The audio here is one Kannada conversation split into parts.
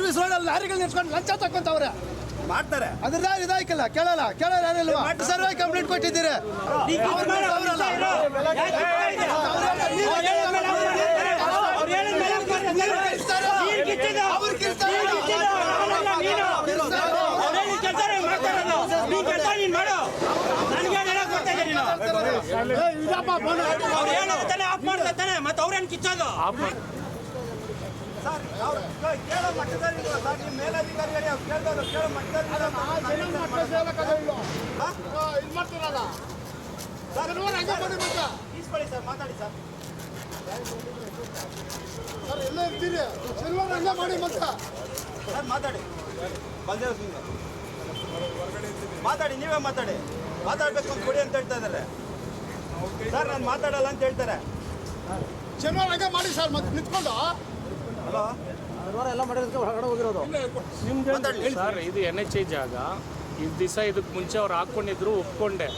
ಸರ್ವಿಸ್ ರೋಡಲ್ಲಿ ಲಾರಿಗಳು ನಿಲ್ಸ್ಕೊಂಡು ಲಂಚ ತಕೊಂತವ್ರೆ ಮಾಡ್ತಾರೆ ಅದ್ರದಾಗ ಇದಾಯ್ಕಲ್ಲ ಕೇಳಲ್ಲ ಕೇಳಲ್ಲ ಯಾರಿಲ್ವಾ ಸರ್ವೆ ಕಂಪ್ಲೇಂಟ್ ಕೊಟ್ಟಿದ್ದೀರಿ ಅವ್ರು ಮಾಡ್ತಾನೆ ಮತ್ತೆ ಅವ್ರೇನ್ ಕಿಚ್ಚೋದು ಸರ್ ಅವ್ರು ಕೇಳೋ ಮಟ್ಟದಲ್ಲಿ ಸರ್? ನಿಮ್ಮ ಮೇಲಧಿಕಾರಿಗಳು ಅವ್ರು ಕೇಳ್ದವ್ರು ಕೇಳೋ ಮಟ್ಟದಲ್ಲಿ ಇದು ಮಾಡ್ತೀರಲ್ಲ? ಸರ್ ಈಸ್ಕೊಳ್ಳಿ ಸರ್ ಮಾತಾಡಿ ಸರ್. ಸರ್ ಮಾತಾಡಿ ಬಂದೇವ್ ಸಿಂಗ್ ಮಾತಾಡಿ. ನೀವೇ ಮಾತಾಡಿ. ಮಾತಾಡ್ಬೇಕು ಅಂತ ಕೊಡಿ ಅಂತ ಹೇಳ್ತಾ ಇದ್ದಾರೆ. ಸರ್ ನಾನು ಮಾತಾಡಲ್ಲ ಅಂತ ಹೇಳ್ತಾರೆ. ಶನಿವಾರ ಹಂಗೆ ಮಾಡಿ ಸರ್ ಮತ್ತೆ ನಿಂತ್ಕೊಂಡು ಮಾತಾಡ್ಲಿ. ಸರ್ ಇದು ಎನ್ ಎಚ್ ಐ ಜಾಗ. ಇದು ದಿವಸ ಇದಕ್ಕೆ ಮುಂಚೆ ಅವ್ರು ಹಾಕ್ಕೊಂಡಿದ್ರು ಒಪ್ಕೊಂಡೆ.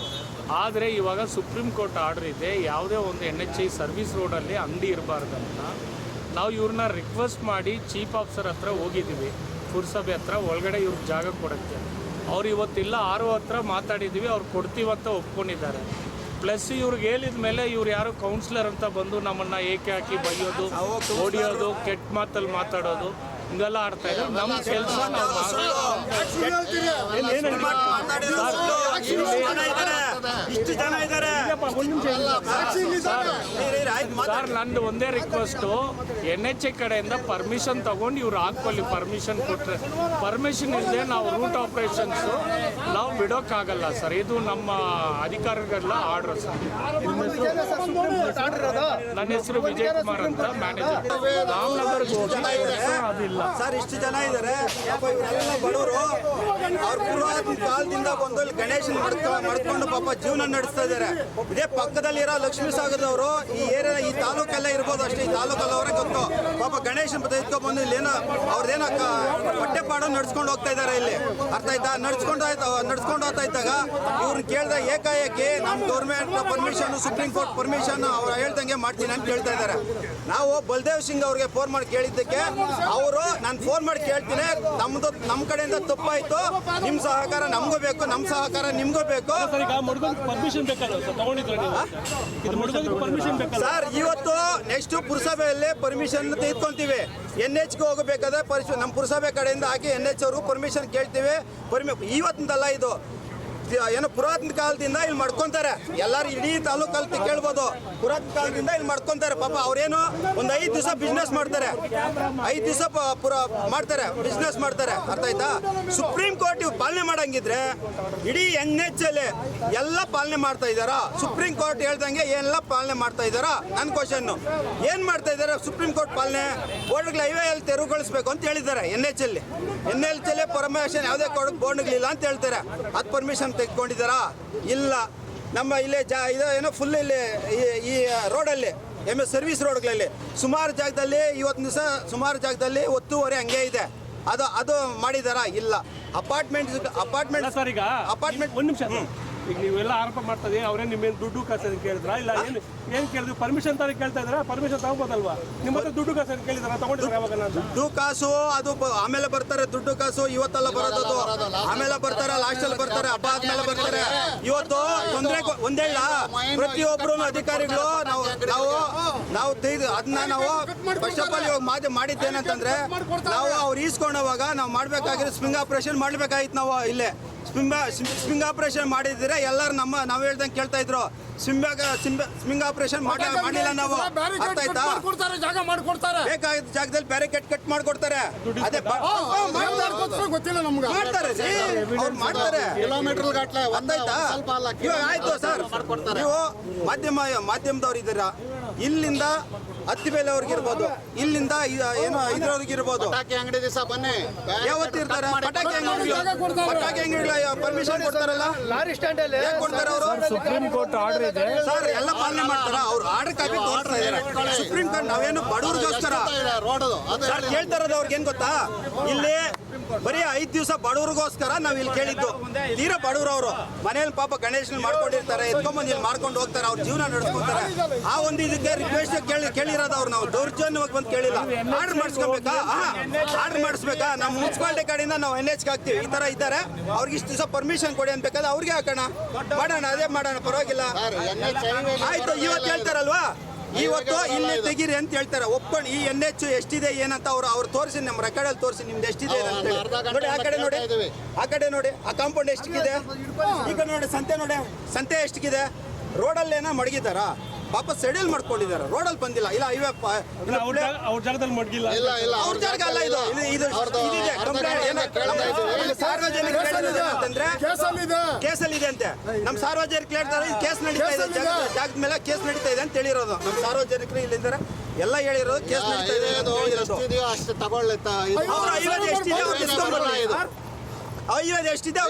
ಆದರೆ ಇವಾಗ ಸುಪ್ರೀಂ ಕೋರ್ಟ್ ಆರ್ಡರ್ ಇದೆ. ಯಾವುದೇ ಒಂದು ಎನ್ ಎಚ್ ಐ ಸರ್ವಿಸ್ ರೋಡಲ್ಲಿ ಅಂಗಡಿ ಇರಬಾರ್ದಂತ. ನಾವು ಇವ್ರನ್ನ ರಿಕ್ವೆಸ್ಟ್ ಮಾಡಿ ಚೀಫ್ ಆಫೀಸರ್ ಹತ್ರ ಹೋಗಿದ್ದೀವಿ. ಪುರಸಭೆ ಹತ್ರ ಒಳಗಡೆ ಇವ್ರಿಗೆ ಜಾಗ ಕೊಡೋಕ್ಕೆ. ಅವ್ರು ಇವತ್ತಿಲ್ಲ ಆರು ಹತ್ರ ಮಾತಾಡಿದ್ದೀವಿ ಅವ್ರು ಕೊಡ್ತೀವಂತ ಒಪ್ಕೊಂಡಿದ್ದಾರೆ. ಪ್ಲಸ್ ಇವ್ರಿಗೆ ಹೇಳಿದ ಮೇಲೆ ಇವ್ರು ಯಾರು ಕೌನ್ಸಿಲರ್ ಅಂತ ಬಂದು ನಮ್ಮನ್ನ ಏಕೆ ಹಾಕಿ ಬೈಯೋದು ಹೊಡಿಯೋದು ಕೆಟ್ಟ ಮಾತಲ್ಲಿ ಮಾತಾಡೋದು. ಹಿಂಗೆಲ್ಲ ಆಡ್ತಾ ಇದ್ದಾರೆ ನಮ್ಮ ಕೆಲಸ ನಾವು ಇಷ್ಟು ಜನ ಇದ್ದಾರೆ ಸರ್ ನಂದು ಒಂದೇ ರಿಕ್ವೆಸ್ಟು ಎನ್ ಎಚ್ ಎ ಕಡೆಯಿಂದ ಪರ್ಮಿಷನ್ ತಗೊಂಡು ಇವ್ರು ಹಾಕೊಳ್ಳಿ ಪರ್ಮಿಷನ್ ಕೊಟ್ಟರೆ ಪರ್ಮಿಷನ್ ಇಲ್ಲದೆ ನಾವು ರೂಟ್ ಆಪ್ರೇಷನ್ಸು ನಾವು ಬಿಡೋಕ್ಕಾಗಲ್ಲ ಸರ್. ಇದು ನಮ್ಮ ಅಧಿಕಾರಿಗಳ ಆರ್ಡ್ರ್ ಸರ್. ನನ್ನ ಹೆಸರು ವಿಜಯ್ ಕುಮಾರ್ ಅಂತ ಮ್ಯಾನೇಜರ್ ರಾಮನಗರ್ಗೆ ಹೋಗಿ ಅದಿಲ್ಲ ಸರ್, ಇಷ್ಟು ಜನ ಇದ್ದಾರೆ ಬಡವರು, ಅವ್ರ ಪುರಾತನ ಕಾಲದಿಂದ ಬಂದು ಇಲ್ಲಿ ಗಣೇಶನ್ ಮಾಡ್ಕೊಂಡು ಪಾಪ ಜೀವನ ನಡೆಸ್ತಾ ಇದ್ದಾರೆ ಇದೇ ಪಕ್ಕದಲ್ಲಿರೋ ಲಕ್ಷ್ಮೀ ಸಾಗರದವರು ಈ ಏರಿಯಾ, ಈ ತಾಲೂಕೆಲ್ಲ ಇರ್ಬೋದು ಅಷ್ಟೇ, ಈ ತಾಲೂಕಲ್ಲಿ ಅವರೇ ಗೊತ್ತು. ಪಾಪ ಗಣೇಶನ್ ಬಂದು ಇಲ್ಲಿ ಏನೋ ಹೊಟ್ಟೆಪಾಡು ನಡ್ಸ್ಕೊಂಡು ಹೋಗ್ತಾ ಇದ್ದಾರೆ ಇಲ್ಲಿ. ಅರ್ಥ ಆಯ್ತಾ? ನಡ್ಸ್ಕೊಂಡು ಆಯ್ತು? ನಡ್ಸ್ಕೊಂಡು ಹೋಗ್ತಾ ಇದ್ದಾಗ ಇವ್ರನ್ನ ಕೇಳ್ದ ಏಕಾಏಕಿ ನಮ್ಮ government permission supreme court permission ಅವ್ರು ಹೇಳ್ದಂಗೆ ಮಾಡ್ತೀನಿ ಅಂತ ಕೇಳ್ತಾ ಇದ್ದಾರೆ. ನಾವು ಬಲದೇವ್ ಸಿಂಗ್ ಅವ್ರಿಗೆ ಫೋನ್ ಮಾಡಿ ಕೇಳಿದ್ದಕ್ಕೆ ಅವರು ನಾನು ಫೋನ್ ಮಾಡಿ ಕೇಳ್ತೀನಿ ನಮ್ದು ನಮ್ಮ ಕಡೆಯಿಂದ ತಪ್ಪಾಯ್ತು ನಿಮ್ಮ ಸಹಕಾರ ನಮಗೂ ಬೇಕು ನಮ್ಮ ಸಹಕಾರ ನಿಮ್ಗೂ ಬೇಕು. ಸರ್ ಇವತ್ತು ನೆಕ್ಸ್ಟ್ ಪುರಸಭೆಯಲ್ಲಿ ಪರ್ಮಿಷನ್ ತೆಗೆದುಕೊಂತೀವಿ ಎನ್ಗೆ ಹೋಗಬೇಕಾದ್ರೆ ನಮ್ ನಮ್ಮ ಪುರಸಭೆ ಕಡೆಯಿಂದ ಎನ್ ಎಚ್ ಅವರು ಪರ್ಮಿಷನ್ ಕೇಳ್ತೀವಿ. ಪರ್ಮಿ ಇವತ್ತಿಂದಲ್ಲ ಇದು ಏನೋ ಪುರಾತನ ಕಾಲದಿಂದ ಇಲ್ಲಿ ಮಾಡ್ಕೊಂತಾರೆ. ಎಲ್ಲಾರು ಇಡೀ ತಾಲೂಕಲ್ಲಿ ಕೇಳ್ಬೋದು. ಪುರಾತನ ಕಾಲದಿಂದ ಇಲ್ಲಿ ಮಾಡ್ಕೊಂತಾರೆ. ಪಾಪ ಅವ್ರೇನು ಒಂದು ಐದು ದಿವಸ ಬಿಸ್ನೆಸ್ ಮಾಡ್ತಾರೆ. ಐದು ದಿವಸ ಪುರ ಮಾಡ್ತಾರೆ. ಬಿಸ್ನೆಸ್ ಮಾಡ್ತಾರೆ. ಅರ್ಥ ಆಯ್ತಾ? ಸುಪ್ರೀಂ ಕೋರ್ಟ್ ಇವ್ ಪಾಲನೆ ಮಾಡಂಗಿದ್ರೆ ಇಡೀ ಎನ್ ಎಚ್ ಅಲ್ಲಿ ಎಲ್ಲ ಪಾಲನೆ ಮಾಡ್ತಾ ಇದ್ದಾರಾ? ಸುಪ್ರೀಂ ಕೋರ್ಟ್ ಹೇಳ್ದಂಗೆ ಎಲ್ಲ ಪಾಲನೆ ಮಾಡ್ತಾ ಇದ್ದಾರಾ? ನನ್ನ ಕ್ವಶನ್ ಏನ್ ಮಾಡ್ತಾ ಇದ್ದಾರೆ ಸುಪ್ರೀಂ ಕೋರ್ಟ್ ಪಾಲನೆ? ಬೋರ್ಡ್ಗಳು ಹೈವೇ ಅಲ್ಲಿ ತೆರವುಗೊಳಿಸ್ಬೇಕು ಅಂತ ಹೇಳಿದ್ದಾರೆ ಎನ್ ಎಚ್ ಅಲ್ಲಿ ಎನ್ ಎಚ್ ಅಲ್ಲಿ ಪರ್ಮಿಷನ್ ಯಾವುದೇ ಬೋರ್ಡ್ಗಳಿಲ್ಲ ಅಂತ ಹೇಳ್ತಾರೆ. ಅದು ಪರ್ಮಿಷನ್ ತೆಗೆದುಕೊಂಡಿದ್ದಾರಾ ಇಲ್ಲ. ನಮ್ಮ ಇಲ್ಲೇ ಜಾ ಇದು ಏನೋ ಫುಲ್ ಇಲ್ಲಿ ಈ- ರೋಡಲ್ಲಿ ಎಂ ಎಸ್ ಸರ್ವಿಸ್ ರೋಡ್ಗಳಲ್ಲಿ. ಸುಮಾರು ಜಾಗದಲ್ಲಿ ಇವತ್ತು ದಿವಸ ಸುಮಾರು ಜಾಗದಲ್ಲಿ ಒತ್ತುವರೆ ಹಂಗೆ ಇದೆ. ಅದು ಅದು ಮಾಡಿದಾರಾ? ಇಲ್ಲ. ಅಪಾರ್ಟ್ಮೆಂಟ್ ಅಪಾರ್ಟ್ಮೆಂಟ್ ಸರ್ ಈಗ ಅಪಾರ್ಟ್ಮೆಂಟ್ ಒಂದು ನಿಮಿಷ ಈಗ ನೀವೆಲ್ಲ ಆರೋಪ ಮಾಡ್ತದೆ, ಅವರೇ ನಿಮ್ಮೇನು ದುಡ್ಡು ಅಂತ ಕೇಳಿದ್ರ? ಇಲ್ಲ, ಏನು, ಏನ್ ಕೇಳಿದ್ರು ಪರ್ಮಿಷನ್ ತರ ಕೇಳ್ತಾ ಇದ್ರ ಪರ್ಮಿಷನ್ ತಗೋಬೋದಲ್ವಾ? ನಿಮ್ಮ ಹತ್ರ ದುಡ್ಡು ಕಾಸು ಕೇಳಿದ್ರ ತಗೊಂಡಿದ್ರೆ ಯಾವಾಗ ನಾನು? ದುಡ್ಡು ಕಾಸು, ಅದು ಆಮೇಲೆ ಬರ್ತಾರೆ ದುಡ್ಡು ಕಾಸು, ಇವತ್ತೆಲ್ಲ ಬರೋದು ಆಮೇಲೆ ಬರ್ತಾರೆ ಲಾಸ್ಟ್ ಅಲ್ಲಿ ಬರ್ತಾರೆ, ಹಬ್ಬ ಆದ್ಮೇಲೆ ಬರ್ತಾರೆ. ಇವತ್ತು ತೊಂದರೆ ಒಂದೇಳ ಪ್ರತಿಯೊಬ್ರು ಅಧಿಕಾರಿಗಳು ನಾವು ನಾವು ನಾವು ತೆಗೆದು ಅದನ್ನ ನಾವು ಫಸ್ಟ್ ಆಫ್ ಆಲ್ ಇವಾಗ ಮಾಧ್ಯಮ ಮಾಡಿದ್ದೇನಂತಂದ್ರೆ, ನಾವು ಅವ್ರು ಈಸ್ಕೊಂಡವಾಗ ನಾವು ಮಾಡ್ಬೇಕಾಗಿರೋ ಸ್ವಿಂಗ್ ಆಪರೇಷನ್ ಮಾಡ್ಬೇಕಾಗಿತ್ತು ನಾವು ಇಲ್ಲೇ. ಸ್ಪಿಂಗ್ ಸ್ವಿಂಗ್ ಆಪರೇಷನ್ ಮಾಡಿದ್ರೆ ಎಲ್ಲರೂ ನಮ್ಮ ನಾವು ಹೇಳ್ದಂಗೆ ಕೇಳ್ತಾ ಇದ್ರು. ಸ್ವಿಂಗ್ ಸ್ವಿಂಗ್ ಆಪರೇಷನ್ ಮಾಡಿ ಮಾಡಿಲ್ಲ ನಾವು. ಅರ್ಥ ಆಯ್ತಾ? ಜಾಗ ಮಾಡ್ಕೊಡ್ತಾರೆ. ಬೇಕಾದ ಜಾಗದಲ್ಲಿ ಬ್ಯಾರಿಕೇಡ್ ಕಟ್ ಮಾಡ್ಕೊಡ್ತಾರೆ. ಅದೇ ಗೊತ್ತಿಲ್ಲ ನಮ್ಗೆ. ಮಾಡ್ತಾರೆ. ಅವ್ರು ಮಾಡ್ತಾರೆ. ಕಿಲೋಮೀಟರ್ ಗಟ್ಲೆ ಗೊತ್ತಾಯ್ತಾ ಇವಾಗ ಆಯ್ತು ಸರ್. ನೀವು ಮಾಧ್ಯಮ ಮಾಧ್ಯಮದವ್ರು ಇದ್ದೀರಾ? ಇಲ್ಲಿಂದ ಹತ್ತಿ ಬೇಲೆಯವ್ರಿಗೆ ಇರ್ಬೋದು ಇಲ್ಲಿಂದ ಏನೋ ಇದ್ರವ್ರಿಗೆ ಇರ್ಬೋದು ಪಟಾಕಿ ಅಂಗಡಿ ದಿವಸ ಬನ್ನಿ ಯಾವತ್ತು ಇರ್ತಾರೆ ಪಟಾಕಿ ಕೊಡ್ತಾರೆ. ಪಟಾಕಿ ಅಂಗಡಿಗಳ ಪರ್ಮಿಷನ್ ಕೊಡ್ತಾರಲ್ಲ ಲಾರಿ ಸ್ಟ್ಯಾಂಡ್ ಅಲ್ಲಿ ಕೊಡ್ತಾರೆ ಅವರು ಸುಪ್ರೀಂ ಕೋರ್ಟ್ ಆರ್ಡರ್ ಇದೆ ಸರ್ ಎಲ್ಲ ಪಾಲನೆ ಮಾಡ್ತಾರ ಅವ್ರು ಆರ್ಡರ್ ಕಾಪಿ ತೋರ್ತಾ ಇದಾರೆ ಸುಪ್ರೀಂ ಕೋರ್ಟ್ ನಾವೇನು ಬಡವ್ರಿಗೋಸ್ಕರ ರೋಡ್ ಅವ್ರಿಗೆ ಏನ್ ಗೊತ್ತಾ ಇಲ್ಲಿ ಬರೀ ಐದು ದಿವಸ ಬಡವ್ರಿಗೋಸ್ಕರ ನಾವ್ ಇಲ್ಲಿ ಕೇಳಿದ್ದು. ತೀರಾ ಬಡವ್ರು ಅವರು ಮನೇಲಿ ಪಾಪ ಗಣೇಶನ್ ಮಾಡ್ಕೊಂಡಿರ್ತಾರೆ ಎತ್ಕೊಂಡ್ಬಂದು ಇಲ್ಲಿ ಮಾಡ್ಕೊಂಡು ಹೋಗ್ತಾರೆ ಅವ್ರ ಜೀವನ ನಡೆಸ್ಕೊಂತಾರೆ. ಆ ಒಂದು ಇದಕ್ಕೆ ರಿಕ್ವೆಸ್ಟ್ ಕೇಳಿ ಕೇಳಿ ಕೇಳಿರೋದು ಅವ್ರು ನಾವು. ದೌರ್ಜನ್ಯವಾಗಿ ಬಂದು ಕೇಳಿಲ್ಲ. ಆರ್ಡರ್ ಮಾಡಿಸ್ಕೊಬೇಕಾ? ಆರ್ಡರ್ ಮಾಡಿಸ್ಬೇಕಾ? ನಮ್ಮ ಮುನ್ಸಿಪಾಲಿಟಿ ಕಡೆಯಿಂದ ನಾವು ಎನ್ ಎಚ್ ಹಾಕ್ತೀವಿ. ಈ ತರ ಇದ್ದಾರೆ. ಅವ್ರಿಗೆ ಇಷ್ಟು ದಿವಸ ಪರ್ಮಿಷನ್ ಕೊಡಿ ಅನ್ಬೇಕಾದ್ರೆ ಅವ್ರಿಗೆ ಹಾಕೋಣ. ಮಾಡೋಣ ಅದೇ ಮಾಡೋಣ. ಪರವಾಗಿಲ್ಲ. ಆಯ್ತು ಇವತ್ತು ಹೇಳ್ತಾರಲ್ವಾ? ಇವತ್ತು ಇಲ್ಲಿ ತೆಗೀರಿ ಅಂತ ಹೇಳ್ತಾರೆ ಒಪ್ಪಣ ಈ ಎನ್ ಎಚ್ ಎಷ್ಟಿದೆ ಏನಂತ ಅವ್ರು ಅವ್ರು ತೋರಿಸಿ ನಮ್ಮ ರೆಕಾರ್ಡಲ್ಲಿ ತೋರಿಸಿ ನಿಮ್ದು ಎಷ್ಟಿದೆ ಅಂತ ನೋಡಿ ಆ ಕಡೆ ನೋಡಿ ಆ ಕಡೆ ನೋಡಿ ಆ ಕಾಂಪೌಂಡ್ ಎಷ್ಟಿದೆ ಈಗ ನೋಡಿ ಸಂತೆ ನೋಡಿ ಸಂತೆ ಎಷ್ಟಿದೆ ರೋಡಲ್ಲೇನ ಮಡಗಿದಾರ ವಾಪಸ್ ಸೆಡಿಲ್ ಮಾಡ್ಕೊಂಡಿದ್ದಾರೆ. ಅಲ್ಲಿ ಬಂದಿಲ್ಲ. ಇಲ್ಲ ಹೈವೇ ಅವ್ರ ಜಾಗ- ಜಾಗದಲ್ಲಿ ಮಡಗಿಲ್ಲ. ಇಲ್ಲ ಇಲ್ಲ ಅವ್ರ ಜಾಗ ಅಲ್ಲ ಇದು. ಇದು ಇದಿದೆ ಕಂಪ್ಲೇಂಟ್. ಸಾರ್ವಜನಿಕ ಅಂತಂದ್ರೆ ಕೇಸಲ್ಲಿದೆ ಕೇಸಲ್ಲಿ ಇದೆ ಅಂತೆ. ನಮ್ಮ ಸಾರ್ವಜನಿಕರು ಹೇಳ್ತಾರೆ ಇದು ಕೇಸ್ ನಡೀತಾ ಇದೆ. ಜಾಗದ ಮೇಲೆ ಕೇಸ್ ನಡೀತಾ ಇದೆ ಅಂತ ಹೇಳಿರೋದು. ನಮ್ಮ ಸಾರ್ವಜನಿಕರು ಇಲ್ಲಿಂದ ಎಲ್ಲ ಹೇಳಿರೋದು ಕೇಸ್ ನಡೀತಾ ಇದೆ ಅಷ್ಟು ತಗೊಳ್ಳಿ ಅವ್ರು ಎಷ್ಟಿದೆ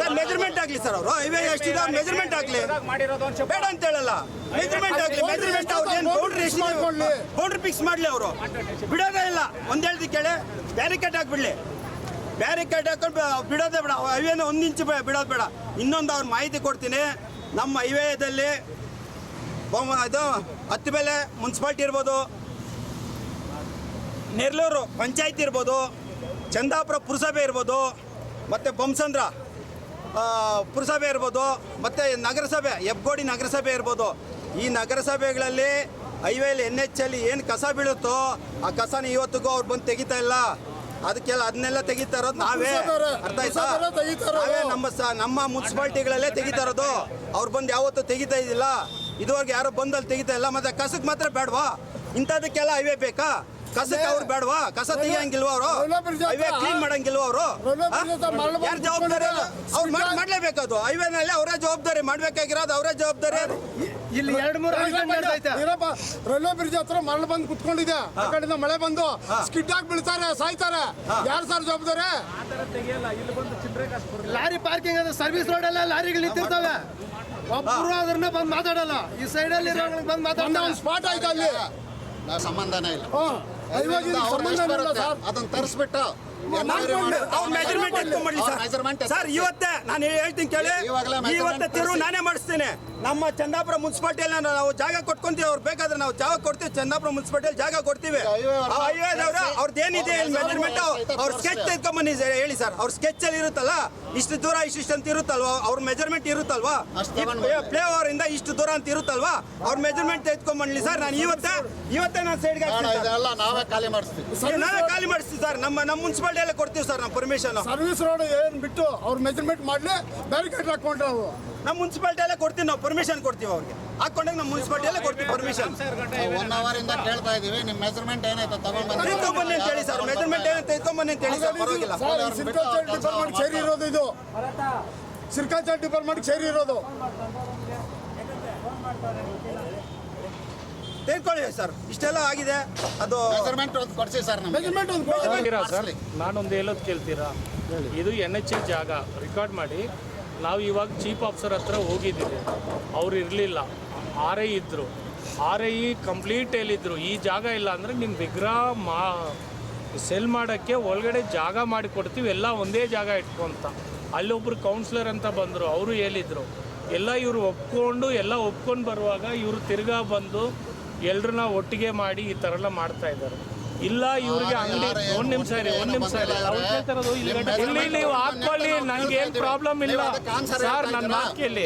ಸರ್ ಮೆಜರ್ಮೆಂಟ್ ಆಗ್ಲಿ ಸರ್ ಅವರು. ಹೈವೇ ಎಷ್ಟಿದೆ ಮೆಜರ್ಮೆಂಟ್ ಆಗ್ಲಿ. ಬೇಡ ಅಂತ ಹೇಳಲ್ಲ. ಮೆಜರ್ಮೆಂಟ್ ಆಗ್ಲಿ. ಮೆಜರ್ಮೆಂಟ್ ಅವ್ರು ಏನು ಬೌಂಡ್ರಿ ಎಷ್ಟಿದೆ? ಬೌಂಡ್ರಿ ಫಿಕ್ಸ್ ಮಾಡ್ಲಿ ಅವರು. ಬಿಡೋದೇ ಇಲ್ಲ. ಒಂದ್ ಹೇಳ್ದಿ ಕೇಳಿ. ಬ್ಯಾರಿಕೇಡ್ ಹಾಕ್ಬಿಡ್ಲಿ. ಬ್ಯಾರಿಕೇಡ್ ಹಾಕೊಂಡು ಬಿಡೋದೇ ಬೇಡ. ಹೈವೇನ ಒಂದು ಇಂಚು ಬಿಡೋದು ಬೇಡ. ಇನ್ನೊಂದು ಅವ್ರ ಮಾಹಿತಿ ಕೊಡ್ತೀನಿ. ನಮ್ಮ ಹೈವೇದಲ್ಲಿ ಇದು ಹತ್ತು ಬೆಲೆ ಮುನ್ಸಿಪಾಲ್ಟಿ ಇರ್ಬೋದು. ನೆರ್ಲೂರು ಪಂಚಾಯತಿ ಇರ್ಬೋದು. ಚಂದಾಪುರ ಪುರಸಭೆ ಇರ್ಬೋದು ಮತ್ತು ಬೊಮ್ಮಸಂದ್ರ ಆ, ಪುರಸಭೆ ಇರ್ಬೋದು ಮತ್ತು ನಗರಸಭೆ ಹೆಬ್ಗೋಡಿ ನಗರಸಭೆ ಇರ್ಬೋದು. ಈ ನಗರಸಭೆಗಳಲ್ಲಿ ಹೈವೇಲಿ ಎನ್ ಎಚ್ ಅಲ್ಲಿ ಏನು ಕಸ ಬೀಳುತ್ತೋ ಆ ಕಸನ ಇವತ್ತಿಗೂ ಅವ್ರು ಬಂದು ತೆಗಿತಾ ಇಲ್ಲ. ಅದಕ್ಕೆಲ್ಲ ಅದನ್ನೆಲ್ಲ ತೆಗಿತಾ ಇರೋದು ನಾವೇ. ಅರ್ಥ ಆಯ್ತಾ? ನಾವೇ ನಮ್ಮ ಸ ನಮ್ಮ ಮುನ್ಸಿಪಾಲ್ಟಿಗಳಲ್ಲೇ ತೆಗಿತಾ ಇರೋದು. ಅವ್ರು ಬಂದು ಯಾವತ್ತೂ ತೆಗಿತಾ ಇದ್ದಿಲ್ಲ. ಇದುವರೆಗೆ ಯಾರೋ ಬಂದಲ್ಲಿ ತೆಗಿತಾ ಇಲ್ಲ. ಮತ್ತೆ ಕಸಕ್ಕೆ ಮಾತ್ರ ಬೇಡವಾ? ಇಂಥದಕ್ಕೆಲ್ಲ ಹೈವೇ ಬೇಕಾ? ಕಸಕ್ಕೆ ಅವ್ರು ಬೇಡವಾ? ಕಸ ತೆಗಿಯಂಗಿಲ್ವಾ ಅವರು? ಹೈವೇ ಕ್ಲೀನ್ ಮಾಡಂಗಿಲ್ವಾ ಅವರು? ಯಾರು ಜವಾಬ್ದಾರಿ ಅವ್ರು ಮಾಡ್ಲೇಬೇಕದು ಮಾಡ್ಲೇಬೇಕು ಅದು ಹೈವೇನಲ್ಲಿ ಅವರೇ ಜವಾಬ್ದಾರಿ ಮಾಡ್ಬೇಕಾಗಿರೋದು ಅವರೇ ಜವಾಬ್ದಾರಿ ಇಲ್ಲಿ ಎರಡು ಮೂರು ರೈಲ್ವೆ ಬ್ರಿಡ್ಜ್ ಹತ್ರ ಮರಳು ಬಂದು ಕುತ್ಕೊಂಡಿದೆ. ಆ ಕಡೆಯಿಂದ ಮಳೆ ಬಂದು ಸ್ಕಿಡ್ ಆಗಿ ಬೀಳ್ತಾರೆ ಸಾಯ್ತಾರೆ. ಯಾರು ಸರ್ ಜವಾಬ್ದಾರಿ? ಲಾರಿ ಪಾರ್ಕಿಂಗ್ ಅದ ಸರ್ವಿಸ್ ರೋಡ್ ಎಲ್ಲ ಲಾರಿಗಳು ನಿಂತಿರ್ತವೆ. ಒಬ್ಬರು ಅದ್ರನ್ನ ಬಂದು ಮಾತಾಡಲ್ಲ. ಈ ಸೈಡ್ ಅಲ್ಲಿ ಬಂದು ಮಾತಾಡಲ್ಲ ಒಂದು ಸ್ಪಾಟ್ ಆಯ್ತು ಅಲ್ಲಿ. ನಾವು ಸಂಬಂಧನೇ ಇಲ್ಲ. ಇವಾಗ ಸಂಬಂಧ? ಸರ್. ಅದನ್ನ ತರಿಸ್ಬಿಟ್ಟು ಮೆಜರ್ಮೆಂಟ್ ಸರ್. ಇವತ್ತೇ ನಾನು ಹೇಳ್ತೀನಿ ಕೇಳಿ. ಇವತ್ತೇ ತಿರು ನಾನೇ ಮಾಡಿಸ್ತೇನೆ. ನಮ್ಮ ಚಂದಾಪುರ ಮುನ್ಸಿಪಾಲ್ಟಿಯಲ್ಲಿ ನಾವು ಜಾಗ ಕೊಟ್ಕೊಂತೀವಿ ಅವ್ರು ಬೇಕಾದ್ರೆ ನಾವು ಜಾಗ ಕೊಡ್ತೀವಿ ಚಂದಾಪುರ ಮುನ್ಸಿಪಾಲ್ಟಿಯಲ್ಲಿ ಜಾಗ ಕೊಡ್ತೀವಿ. ಅವ್ರದ್ದು ಏನಿದೆ ಮೆಜರ್ಮೆಂಟ್ ಅವ್ರ ಸ್ಕೆಚ್ ತೆಗೆದ್ಕೊಂಬನ್ನಿ ಸರ್ ಹೇಳಿ ಸರ್. ಅವ್ರ ಸ್ಕೆಚ್ ಅಲ್ಲಿ ಇರುತ್ತಲ್ಲ ಇಷ್ಟು ದೂರ ಇಷ್ಟು ಅಂತ ಇರುತ್ತಲ್ವಾ? ಅವ್ರ ಮೆಜರ್ಮೆಂಟ್ ಇರುತ್ತಲ್ವಾ? ಪ್ಲೇ ಓವರ್ ಇಂದ ಇಷ್ಟು ದೂರ ಅಂತ ಇರುತ್ತಲ್ವಾ? ಅವ್ರ ಮೆಜರ್ಮೆಂಟ್ ತೆಗೆದ್ಕೊಂಬನ್ಲಿ ಸರ್. ನಾನು ಇವತ್ತೇ ಇವತ್ತೇ ನಾನು ಸೈಡ್ಗೆ ನಾವೇ ಖಾಲಿ ಮಾಡಿಸ್ತೀವಿ. ನಾವೇ ಖಾಲಿ ಮಾಡಿಸ್ತೀವಿ ಸರ್. ನಮ್ಮ ನಮ್ಮ ಮುನ್ಸಿಪಾಲ್ಟಿ ಎಲ್ಲ ಕೊಡ್ತೀವಿ ಸರ್ ನಮ್ಮ ಪರ್ಮಿಷನ್ ಸರ್ವಿಸ್ ರೋಡ್ ಏನು ಬಿಟ್ಟು ಅವ್ರ ಮೆಜರ್ಮೆಂಟ್ ಮಾಡಲಿ ಬ್ಯಾರಿಕೇಡ್ ಹಾಕೊಂಡ್ರೆ ನಾವು ನಮ್ಮ ಮುನ್ಸಿಪಾಲ್ಟಿ ಎಲ್ಲ ಕೊಡ್ತೀವಿ ನಾವು ಪರ್ಮಿಷನ್ ಕೊಡ್ತೀವಿ ಅವ್ರಿಗೆ. ಹಾಕೊಂಡಾಗ ನಮ್ಮ ಮುನ್ಸಿಪಾಲ್ಟಿ ಎಲ್ಲ ಕೊಡ್ತೀವಿ ಪರ್ಮಿಷನ್ ಒನ್ ಅವರ್ ಇಂದ ಕೇಳ್ತಾ ಇದೀವಿ ನಿಮ್ಮ ಮೆಜರ್ಮೆಂಟ್ ಏನಾಯ್ತು ತಗೊಂಡ್ ಬಂದು ತೆಗೆದ್ಕೊಂಬನ್ನಿ ಅಂತ ಹೇಳಿ ಸರ್ ಮೆಜರ್ಮೆಂಟ್ ಏನು ತೆಗೆದ್ಕೊಂಬನ್ನಿ ಅಂತ ಹೇಳಿ ಸರ್ ಪರವಾಗಿಲ್ಲ. ಸಿರ್ಕಾಚರ್ ಡಿಪಾರ್ಟ್ಮೆಂಟ್ ಸೇರಿ ಇರೋದು ಇದು. ಸಿರ್ಕಾಚರ್ ಡಿಪಾರ್ಟ್ಮೆಂಟ್ ಸೇರಿ ಇರೋದು. ತೆಗೆದುಕೊಳ್ಳಿ ಸರ್ ಇಷ್ಟೆಲ್ಲ ಆಗಿದೆ. ಅದು ಮೆಜರ್ಮೆಂಟ್ ಒಂದು ಕೊಡ್ಸಿ ಸರ್ ನಮಗೆ. ಮೆಜರ್ಮೆಂಟ್ ಒಂದು ಸರ್. ನಾನೊಂದು ಹೇಳೋದು ಕೇಳ್ತೀರಾ? ಇದು ಎನ್ ಎಚ್ ಎ ಜಾಗ ರೆಕಾರ್ಡ್ ಮಾಡಿ. ನಾವು ಇವಾಗ ಚೀಫ್ ಆಫೀಸರ್ ಹತ್ರ ಹೋಗಿದ್ದೀವಿ. ಅವ್ರು ಇರಲಿಲ್ಲ. ಆರ್ ಐ ಇದ್ದರು ಆರ್ ಐ ಕಂಪ್ಲೀಟ್ ಎಲ್ಲಿದ್ರು ಈ ಜಾಗ ಇಲ್ಲ ಅಂದರೆ ನಿಮ್ಮ ವಿಗ್ರಹ ಮಾ ಸೆಲ್ ಮಾಡೋಕ್ಕೆ ಒಳಗಡೆ ಜಾಗ ಮಾಡಿ ಕೊಡ್ತೀವಿ. ಎಲ್ಲ ಒಂದೇ ಜಾಗ ಇಟ್ಕೊಂತ. ಅಲ್ಲೊಬ್ರು ಕೌನ್ಸಿಲರ್ ಅಂತ ಬಂದರು. ಅವರು ಹೇಳಿದರು. ಎಲ್ಲ ಇವರು ಒಪ್ಕೊಂಡು, ಎಲ್ಲ ಒಪ್ಕೊಂಡು ಬರುವಾಗ ಇವರು ತಿರ್ಗಾ ಬಂದು ಎಲ್ಲರನ್ನ ಒಟ್ಟಿಗೆ ಮಾಡಿ ಈ ಥರ ಎಲ್ಲ ಮಾಡ್ತಾ ಇದ್ದಾರೆ. ಇಲ್ಲ ಇವ್ರಿಗೆ ಅಂಗಡಿ ಒಂದ್ ನಿಮಿಷ ಇರಿ ಒಂದ್ ನಿಮಿಷ ಇರಿ. ಅವ್ರು ಕೇಳ್ತಿರೋದು ಇಲ್ಲಿ ಗಂಟ- ಇಲ್ಲಿ ನೀವು ಹಾಕೊಳ್ಳಿ ನಂಗೆ ಏನ್ ಪ್ರಾಬ್ಲಮ್ ಇಲ್ಲ. ಸರ್ ನನ್ನ ಮಾತು ಕೇಳಿ.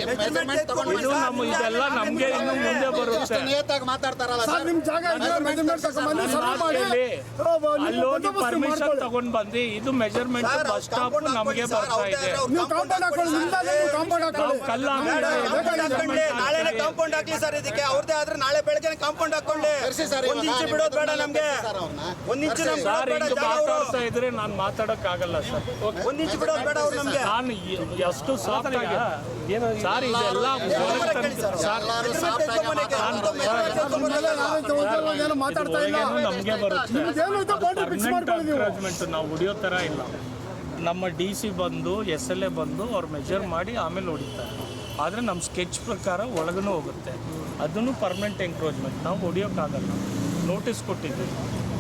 ಇದು ನಮ್ಮ ಇದೆಲ್ಲ ನಮ್ಗೆ ಇನ್ನು ಮುಂದೆ ಬರುತ್ತೆ. ನಿಯತ್ತಾಗಿ ಮಾತಾಡ್ತಾರಲ್ಲ ಸರ್ ನಿಮ್ ಜಾಗ ಸರ್ವ್ ಅಲ್ಲಿ ಹೋಗಿ ಬಂದೋಬಸ್ತ್ ಪರ್ಮಿಷನ್ ಮಾಡ್ಕೊಳ್ಳಿ. ತಗೊಂಡ್ ಬಂದು ಇದು ಮೆಜರ್ಮೆಂಟ್ ಬಸ್ ಸ್ಟಾಪ್ ನಮ್ಗೆ ಬರ್ತಾ ಇದೆ. ನೀವು ಕಾಂಪೌಂಡ್ ಹಾಕೊಳ್ಳಿ ನಿಮ್ದಾದ್ರೆ ನೀವು ಕಾಂಪೌಂಡ್ ಹಾಕೊಳ್ಳಿ ನಾವು ಕಲ್ಲ ಬೇಡ, ಕಾಂಪೌಂಡ್ ಹಾಕೊಳ್ಳಿ ನಾಳೆನೆ ಕಾಂಪೌಂಡ್ ಹಾಕ್ಲಿ ಸರ್ ಇದಕ್ಕೆ. ಅವ್ರದೇ ಆದ್ರೆ ನಾಳೆ ಬೆಳಗ್ಗೆ ಕಾಂಪೌಂಡ್ ಹಾಕೊಳ್ಳಿ ಸರ್ ಒಂದ್ ಇಂಚು ಬಿಡೋದು ಬೇಡ ನಮ್ಗೆ. ಒಂದ್ ಇಂಚು ನಮ್ಗೆ ಸರ್ ಬಿಡೋದು ಬೇಡ ಹಿಂಗೆ ಜಾಗ ಅವ್ರು. ಮಾತಾಡ್ತಾ ಇದ್ರೆ ನಾನು ಮಾತಾಡಕ್ ಆಗಲ್ಲ ಸರ್ ಒಂದ್ ಇಂಚು ಬಿಡೋದು ಬೇಡ ಅವ್ರು ನಮ್ಗೆ ನಾನು ಎ- ಎಷ್ಟು ಸಾಫ್ಟ್ ಆಗಿ ಸರ್ ಇದೆಲ್ಲ ಕೇಳಿ ಸರ್. ಸರ್ ಎಲ್ಲರೂ ಸಾಫ್ಟ್ ಆಗಿ ತೆಗೆದುಕೊಂಬನ್ನಿ, ಮಾತಾಡ್ತಾರೆ. measurement ತೆಗೆದುಕೊಂಬನ್ನಿ. ಆಮೇಲೆ ನಾವೇ ತಗೊಳ್ತಾರೆ, ಏನು ಮಾತಾಡ್ತಾ ಇಲ್ಲ ನಮಗೆ ಬರುತ್ತೆ ಮಾಡ್ಕೊಳ್ಳಿ ನಾವು ಹೊಡಿಯೋ ಥರ ಇಲ್ಲ ನಮ್ಮ ಡಿ ಸಿ ಬಂದು ಎಸ್ ಎಲ್ ಎ ಬಂದು ಅವ್ರು ಮೆಜರ್ ಮಾಡಿ ಆಮೇಲೆ ಹೊಡಿತಾರೆ ಆದರೆ ನಮ್ಮ ಸ್ಕೆಚ್ ಪ್ರಕಾರ ಒಳಗೂ ಹೋಗುತ್ತೆ ಅದನ್ನು ಪರ್ಮನೆಂಟ್ ಎನ್ಕ್ರೋಚ್ಮೆಂಟ್ ನಾವು ಹೊಡಿಯೋಕ್ಕಾಗಲ್ಲ ನೋಟಿಸ್ ಕೊಟ್ಟಿದ್ದೀವಿ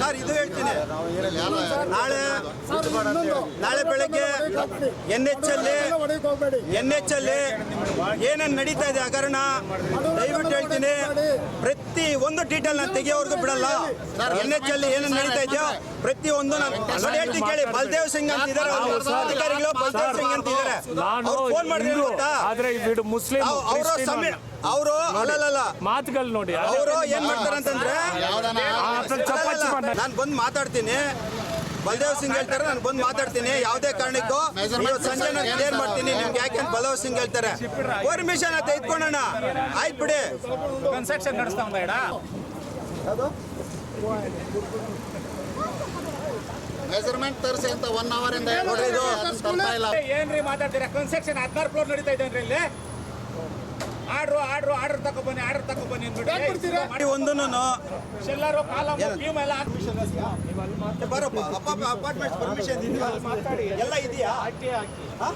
ಸರ್ ಇದು ಹೇಳ್ತೀನಿ. ನಾಳೆ ನಾಳೆ ಬೆಳಗ್ಗೆ ಎನ್ ಎಚ್ ಅಲ್ಲಿ ಎನ್ ಎಚ್ ಅಲ್ಲಿ ಏನೇನು ನಡೀತಾ ಇದೆ ಹಗರಣ ದಯವಿಟ್ಟು ಹೇಳ್ತೀನಿ. ಪ್ರತಿ ಒಂದು ಡೀಟೇಲ್ ನಾನು ತೆಗಿಯೋವರೆಗೂ ಬಿಡಲ್ಲ. ಎನ್ ಎಚ್ ಅಲ್ಲಿ ಏನೇನು ನಡೀತಾ ಇದೆಯೋ ಪ್ರತಿ ಒಂದು ನಾನು ಹೇಳ್ತೀನಿ ಕೇಳಿ. ಬಲದೇವ್ ಸಿಂಗ್ ಅಂತ ಇದ್ದಾರೆ ಅವ್ರು. ಅಧಿಕಾರಿಗಳು ಬಲ್ದೇವ್ ಸಿಂಗ್ ಅಂತ ಇದ್ದಾರೆ. ಅವ್ರು ಫೋನ್ ಮಾಡಿದ್ರೆ ಗೊತ್ತಾ? ಆದ್ರೆ ಮುಸ್ಲಿಂ ಅವರು ಅವರು ಅಲ್ಲಲ್ಲ ಮಾತುಗಳು ನೋಡಿ. ಅವರು ಏನ್ ಮಾಡ್ತಾರೆ ಅಂತಂದ್ರೆ ನಾನು ಬಂದು ಮಾತಾಡ್ತೀನಿ. ಬಲದೇವ್ ಸಿಂಗ್ ಹೇಳ್ತಾರೆ ನಾನು ಬಂದು ಮಾತಾಡ್ತೀನಿ. ಯಾವುದೇ ಕಾರಣಕ್ಕೂ ಇವತ್ತು ಸಂಜೆ ನಾನು ಕ್ಲಿಯರ್ ಮಾಡ್ತೀನಿ. ನಿಮ್ಗೆ ಯಾಕೆ ಅಂತ ಬಲದೇವ್ ಸಿಂಗ್ ಹೇಳ್ತಾರೆ. ಪರ್ಮಿಷನ್ ಅಂತ ಇಟ್ಕೊಳ್ಳೋಣ ಆಯ್ತು ಬಿಡಿ. ಕನ್ಸ್ಟ್ರಕ್ಷನ್ ನಡೆಸ್ತಾ ಬೇಡ ಮೆಜರ್ಮೆಂಟ್ ತರಿಸಿ ಅಂತ ಒನ್ ಅವರ್ ಇಂದ ಏನ್ರಿ ಮಾತಾಡ್ತೀರಾ? ಕನ್ಸ್ಟ್ರಕ್ಷನ್ ಹದಿನಾರು ಫ್ಲೋರ್ ನಡೀತಾ ಇದೆ ಇಲ್ಲಿ? ಆರ್ಡ್ರು ಆರ್ಡ್ರು ಆರ್ಡರ್ ತಗೊಬನ್ನಿ ಆರ್ಡರ್ ತಗೊಬನ್ನಿ ಅಂದ್ಬಿಟ್ಟು. ಮಾಡಿ ಒಂದೂನು ಎಲ್ಲರೂ ಕಾಲಮ್ ಭೀಮ್ ಎಲ್ಲ ಬರಪ್ಪ ಅಪಾರ್ಟ್ಮೆಂಟ್ ಪರ್ಮಿಷನ್ ಎಲ್ಲ ಇದೆಯಾ? ಹಾ?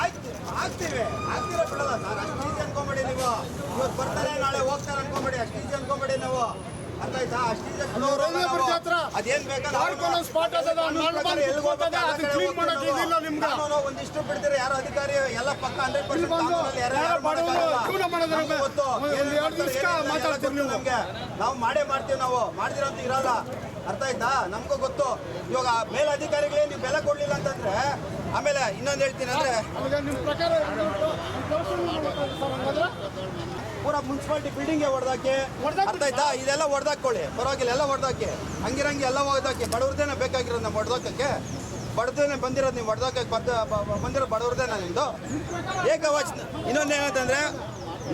ಆಯ್ತು ಆಗ್ತೀವಿ ಆಗ್ತೀರಾ ಬಿಡಲ್ಲ? ಸರ್ ಅಷ್ಟು ಈಸಿ ಅನ್ಕೊಂಬೇಡಿ ನೀವು. ಇವತ್ತು ಬರ್ತಾರೆ ನಾಳೆ ಹೋಗ್ತಾರೆ ಅನ್ಕೊಂಬೇಡಿ ಅಷ್ಟು ಈಸಿ ಅನ್ಕೊಂಬೇಡಿ ನಾವು. ಅದೇನ್ ಬೇಕಾದ್ರೆ ನಿಮ್ಗೆ. ಒಂದಿಷ್ಟು ಬಿಡ್ತೀರಿ ಯಾರು ಅಧಿಕಾರಿ ಎಲ್ಲ ಪಕ್ಕ ಹಂಡ್ರೆಡ್ ನೀವು. ನಮ್ಗೆ? ನಾವು ಮಾಡೇ ಮಾಡ್ತೀವಿ ನಾವು. ಮಾಡ್ತಿರೋ ಅಂತ ಇರಲ್ಲ. ಅರ್ಥ ಆಯ್ತಾ? ನಮಗೂ ಗೊತ್ತು. ಇವಾಗ ಮೇಲಧಿಕಾರಿಗಳೇ ನೀವು ಬೆಲೆ ಕೊಡ್ಲಿಲ್ಲ ಅಂತಂದ್ರೆ ಆಮೇಲೆ ಇನ್ನೊಂದು ಹೇಳ್ತೀನಿ ಅಂದ್ರೆ ಪೂರಾ ಮುನ್ಸಿಪಾಲಿಟಿ ಬಿಲ್ಡಿಂಗ್ ಹೊಡೆದಾಕಿ. ಅರ್ಥ ಆಯ್ತಾ? ಇದೆಲ್ಲ ಹೊಡೆದಾಕೊಳ್ಳಿ ಪರವಾಗಿಲ್ಲ ಎಲ್ಲ ಹೊಡೆದಾಕಿ. ಹಂಗಿರಂಗೆ ಎಲ್ಲ ಹೊಡೆದಾಕಿ. ಬಡವ್ರದೇನೆ ಬೇಕಾಗಿರೋದು ನಮ್ಮ ಹೊಡೆದಾಕಕ್ಕೆ. ಬಡದೇನೆ ಬಂದಿರೋದು ನೀವು ಹೊಡೆದಾಕಕ್ಕೆ ಬರ್ದ ಬಂದಿರೋ ಬಡವ್ರದೇನ ನಿಮ್ಮದು ಏಕವಚನ ಇನ್ನೊಂದು ಏನಂತಂದರೆ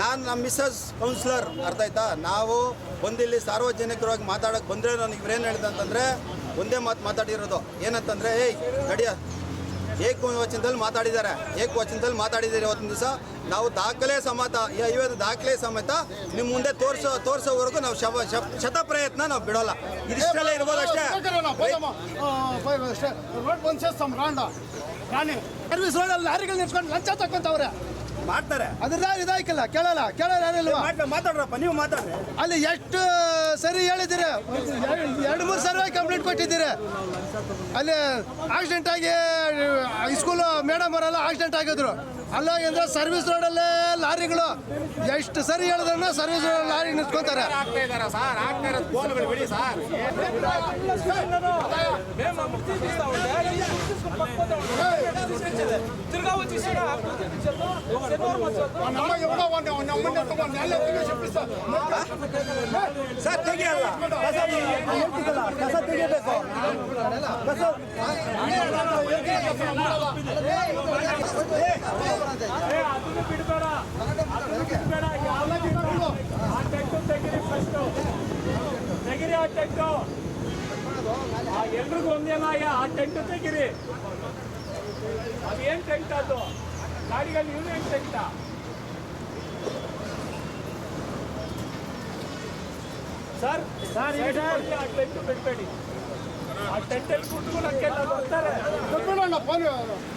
ನಾನು ನಮ್ಮ ಮಿಸ್ಸಸ್ ಕೌನ್ಸಿಲರ್ ಅರ್ಥ ಆಯ್ತಾ? ನಾವು ಬಂದಿಲ್ಲಿ ಸಾರ್ವಜನಿಕರಾಗಿ ಮಾತಾಡೋಕೆ ಬಂದರೆ ನನಗೆ ಇವ್ರೇನು ಹೇಳಿದಂತಂದರೆ ಒಂದೇ ಮಾತು ಮಾತಾಡಿರೋದು. ಏನಂತಂದರೆ ಏಯ್ ನಡಿಯ ಏಕವಚನದಲ್ಲಿ ಮಾತಾಡಿದ್ದಾರೆ. ಏಕವಚನದಲ್ಲಿ ಮಾತಾಡಿದ್ದಾರೆ ಇವತ್ತಿನ ದಿವಸ. ನಾವು ದಾಖಲೆ ಸಮೇತ ಇವತ್ತು ದಾಖಲೆ ಸಮೇತ ನಿಮ್ಮ ಮುಂದೆ ತೋರಿಸೋ, ತೋರಿಸೋವರೆಗೂ ನಾವು ಶವ ಶತ ಪ್ರಯತ್ನ ನಾವು ಬಿಡೋಲ್ಲ. ಇದಿಷ್ಟೆಲ್ಲ ಇರ್ಬೋದಷ್ಟೇ ಸರ್ವಿಸ್ ರೋಡಲ್ಲಿ ಲಾರಿಗಳು ನಿಂತ್ಕೊಂಡು ಲಂಚ ತಕ್ಕಂತವ್ರೆ. ಮಾಡ್ತಾರೆ. ಅದ್ರದಾಗ ಇದಾಯ್ಕಲ್ಲ ಕೇಳಲ್ಲ ಕೇಳಲ್ಲ ಯಾರಿಲ್ವಾ ಮಾಡ್- ಮಾತಾಡ್ರಪ್ಪ ನೀವು ಮಾತಾಡ್ರಿ. ಅಲ್ಲಿ ಎಷ್ಟು ಸರಿ ಹೇಳಿದಿರ ಎರಡು ಮೂರು ಸರ್ವೆ ಕಂಪ್ಲೇಂಟ್ ಕೊಟ್ಟಿದ್ದೀರಿ. ಅಲ್ಲಿ ಆಕ್ಸಿಡೆಂಟ್ ಆಗಿ ಸ್ಕೂಲ್ ಮೇಡಮ್ ಅವರೆಲ್ಲ ಆಕ್ಸಿಡೆಂಟ್ ಆಗಿದ್ರು. ಅಲ್ಲಾಗಿಂದ್ರೆ ಸರ್ವಿಸ್ ರೋಡಲ್ಲೇ ಲಾರಿಗಳು ಎಷ್ಟು ಸರಿ ಹೇಳಿದ್ರನ್ನ ಸರ್ವಿಸ್ ರೋಡ್ ಲಾರಿ ನಿಂತ್ಕೊಂತಾರೆ. ಆಗ್ತಾ ಇದಾರ ಸರ್ ತಿರ್ಗಾ ಉಚ್ಚಿಸಿದ ಸರ್ ಕಸ ಕಸ ಕಸ ಟೆಕ್ಟು ತೆಗಿರಿ ಫಸ್ಟು ತೆಗಿರಿ ಆ ಟೆಕ್ಟು ಎಲ್ರಿಗೂ ಒಂದೇನಾಗ ಆ ಟೆಂಟು ತೆಗಿರಿ ಅದು ಏನು ತೆಗಿತ ಅದು? ಗಾಡಿಗಳಲ್ಲಿ ಇವನು ಏನು ತೆಗಿತ? ಸರ್ ಟೆಂಟು ಹಾಕ್ಲಿಕ್ಕೆ ಆ ಟೆಂಟಲ್ಲಿ ಕುಟ್ಕೊಳಕ್ಕೆಲ್ಲ ಬರ್ತಾರೆ. ಕುಟ್ಕೊಳ್ಳೋಣ ಫೋನ್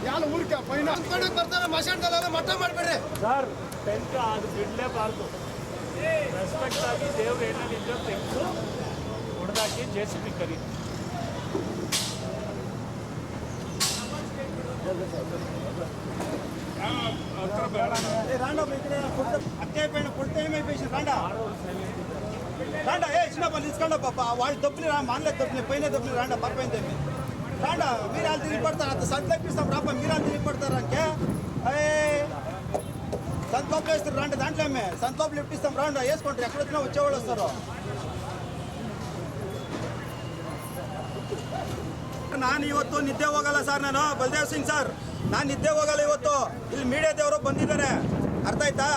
ಯಾರು ಊರಿಗೆ ಫೈನ್? ಹಾಕ್ಕೊಂಡು ಬರ್ತಾರೆ ಮಾತಾಡ್ದಲ್ಲ ಮಠ ಮಾಡಬೇಡ್ರಿ. ಸರ್ ಟೆಂಟ್ ಅದು ಬಿಡಲೇಬಾರ್ದು. ರೆಸ್ಪೆಕ್ಟ್ ಆಗಿ ದೇವ್ರು ಏನೇನಿದ್ರೆ ತೆಗೆದು ಹೊಡೆದಾಕಿ ಜೆ ಸಿ ಬಿ ಕರೀತಾರೆ అక్కే పైన ఏమైపోయి రాండా రాండా ఏ చిన్నప్ప నిలుచుకోండి పాప వాళ్ళు దప్పుని రా మానలే దప్పుని పైన దప్పుని రాండా పర్పోయింది ఏమి రాండా మీరు వాళ్ళు తిరిగి పడతారు అంత సంత ఇప్పిస్తాం రాప మీరు వాళ్ళు తిరిగి పడతారు అంకే అయ్యే లోపల వేస్తారు రాండి దాంట్లో ఏమే సంత ఇప్పిస్తాం రాండా వేసుకుంటారు ఎక్కడ వచ్చినా వచ్చేవాళ్ళు వస్తారు ನಾನು ಇವತ್ತು ನಿದ್ದೆ ಹೋಗಲ್ಲ ಸರ್ ನಾನು. ಬಲದೇವ್ ಸಿಂಗ್ ಸರ್, ನಾನು ನಿದ್ದೆ ಹೋಗಲ್ಲ ಇವತ್ತು. ಇಲ್ಲಿ ಮೀಡಿಯಾದವರು ಬಂದಿದ್ದಾರೆ. ಅರ್ಥ ಆಯ್ತಾ?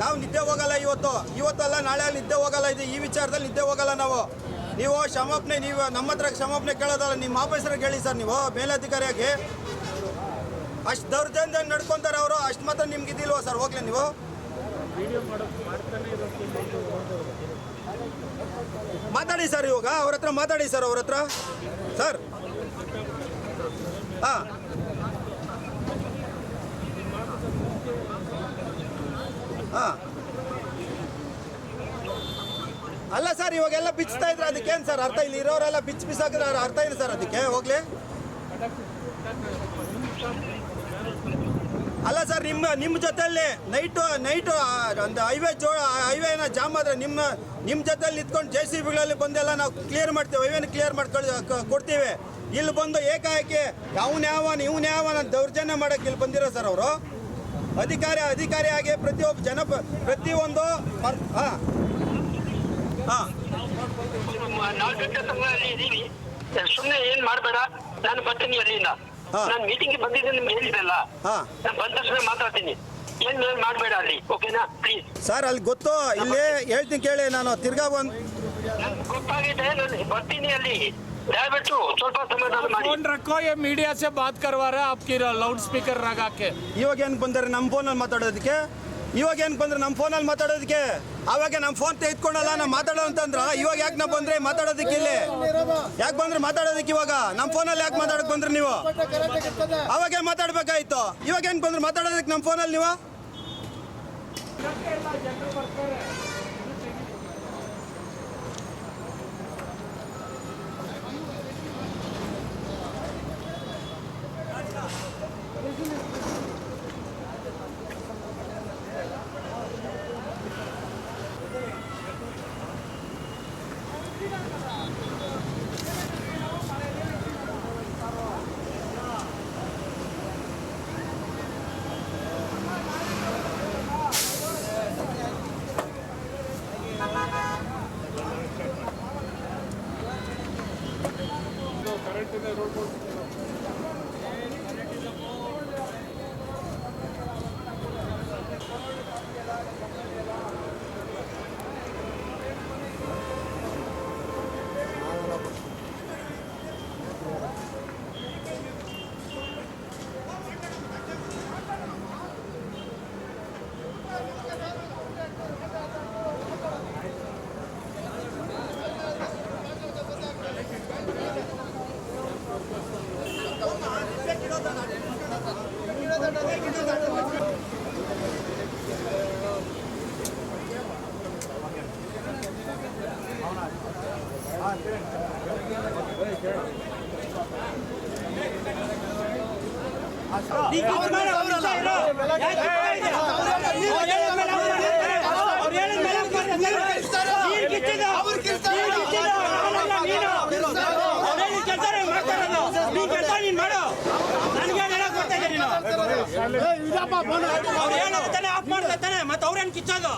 ನಾವು ನಿದ್ದೆ ಹೋಗಲ್ಲ ಇವತ್ತು. ಇವತ್ತಲ್ಲ ನಾಳೆ ನಿದ್ದೆ ಹೋಗಲ್ಲ ಇದು. ಈ ವಿಚಾರದಲ್ಲಿ ನಿದ್ದೆ ಹೋಗಲ್ಲ ನಾವು. ನೀವು ಕ್ಷಮಾಪಣೆ, ನೀವು ನಮ್ಮ ಹತ್ರ ಕ್ಷಮಾಪಣೆ ಕೇಳೋದಲ್ಲ, ನಿಮ್ಮ ಆಫೀಸರ್ಗೆ ಹೇಳಿ ಸರ್ ನೀವು, ಮೇಲಧಿಕಾರಿಯಾಗಿ. ಅಷ್ಟು ದೌರ್ಜನ್ಯ ನಡ್ಕೊತಾರೆ ಅವರು. ಅಷ್ಟು ಮಾತ್ರ ನಿಮ್ಗೆ ಇದಿಲ್ವಾ ಸರ್? ಹೋಗ್ಲಿ ನೀವು. ಮಾತಾಡಿ ಸರ್ ಇವಾಗ. ಅವ್ರ ಹತ್ರ ಮಾತಾಡಿ ಸರ್ ಅವ್ರ ಹತ್ರ. ಸರ್ ಹಾಂ. ಅಲ್ಲ ಸರ್, ಇವಾಗೆಲ್ಲ ಬಿಚ್ತಾ ಇದ್ರೆ ಅದಕ್ಕೇನು ಸರ್? ಅರ್ಥ ಇಲ್ಲಿ ಇರೋರೆಲ್ಲ ಬಿಚ್ಚ ಬಿಸಾಕಿದ್ರೆ ಅರ್ಥ ಇಲ್ಲ ಸರ್ ಅದಕ್ಕೆ. ಹೋಗ್ಲಿ. ಅಲ್ಲ ಸರ್, ನಿಮ್ಮ ನಿಮ್ಮ ಜೊತೆಯಲ್ಲಿ ನೈಟು ನೈಟು ಒಂದು ಹೈವೇ ಜೋ ಹೈವೇನ ಜಾಮ್ ಆದರೆ ನಿಮ್ಮ ನಿಮ್ಮ ಜೊತೆಯಲ್ಲಿ ನಿಂತ್ಕೊಂಡು ಜೆ ಸಿ ಬಿಗಳಲ್ಲಿ ಬಂದೆಲ್ಲ ನಾವು ಕ್ಲಿಯರ್ ಮಾಡ್ತೀವಿ, ಹೈವೇನ ಕ್ಲಿಯರ್ ಮಾಡ್ಕೊಳ್ಳಿ ಕೊಡ್ತೀವಿ. ಇಲ್ಲಿ ಬಂದು ಏಕಾಏಕಿ ಅವ್ನು ಯಾವ ದೌರ್ಜನ್ಯ ಮಾಡೋಕ್ಕೆ ಇಲ್ಲಿ ಬಂದಿರೋ ಸರ್ ಅವರು. ಅಧಿಕಾರಿ ಅಧಿಕಾರಿಯಾಗಿ ಪ್ರತಿಯೊಬ್ಬ ಜನ, ಪ್ರತಿಯೊಂದು ಹಾಂ. ಹಾಂ. ಸುಮ್ಮನೆ ಏನು ಮಾಡಬೇಡ. ನಾನು ಬರ್ತೀನಿ ಅಲ್ಲಿಂದ. ನಾನು ಮೀಟಿಂಗ್ ಬಂದಿದ್ದೆ ನಿಮ್ಗೆ ಹೇಳಿದ್ರಲ್ಲ ಹಾ. ನಾನು ಬಂದ ತಕ್ಷಣ ಮಾತಾಡ್ತೀನಿ ಏನ್ ಏನ್ ಮಾಡ್ಬೇಡ ಅಲ್ಲಿ ಓಕೆನಾ ಪ್ಲೀಸ್ ಸರ್ ಅಲ್ಲಿ ಗೊತ್ತು ಇಲ್ಲಿ ಹೇಳ್ತೀನಿ ಕೇಳಿ ನಾನು ತಿರ್ಗಾ ಒಂದು ನನ್ಗೆ ಗೊತ್ತಾಗಿದೆ ನಾನು ಬರ್ತೀನಿ ಅಲ್ಲಿ ದಯವಿಟ್ಟು ಸ್ವಲ್ಪ ಸಮಾಧಾನ ಮಾಡಿ फोन रखो ये मीडिया से बात करवा रहा है आपकी लाउड स्पीकर लगा के ಇವಾಗ ಏನು ಬಂದರೆ ನಮ್ಮ ಫೋನಲ್ಲಿ ಮಾತಾಡೋದಕ್ಕೆ ಇವಾಗ ಏನ್ ಬಂದ್ರೆ ನಮ್ಮ ಫೋನಲ್ಲಿ ಮಾತಾಡೋದಕ್ಕೆ? ಅವಾಗ ನಮ್ಮ ಫೋನ್ ತೆಗೆದುಕೊಂಡಲ್ಲ ನಾವು ಮಾತಾಡೋ ಅಂತಂದ್ರ? ಇವಾಗ ಯಾಕೆ ನಾ ಬಂದ್ರೆ ಮಾತಾಡೋದಕ್ಕೆ ಇಲ್ಲಿ? ಯಾಕೆ ಬಂದ್ರೆ ಮಾತಾಡೋದಕ್ಕೆ ಇವಾಗ? ನಮ್ಮ ಫೋನಲ್ಲಿ ಯಾಕೆ ಮಾತಾಡಕ್ ಬಂದ್ರಿ ನೀವು? ಅವಾಗೇ ಮಾತಾಡ್ಬೇಕಾಯ್ತು. ಇವಾಗ ಏನ್ ಬಂದ್ರೆ ಮಾತಾಡೋದಕ್ಕೆ ನಮ್ಮ ಫೋನಲ್ಲಿ ನೀವು? ಅವ್ರು ಹೇಳೋದು ತಾನೇ ಆಫ್ ಮಾಡ್ತಾರೆ ತಾನೇ ಮತ್ತೆ ಅವ್ರೇನ್ ಕಿಚ್ಚೋದು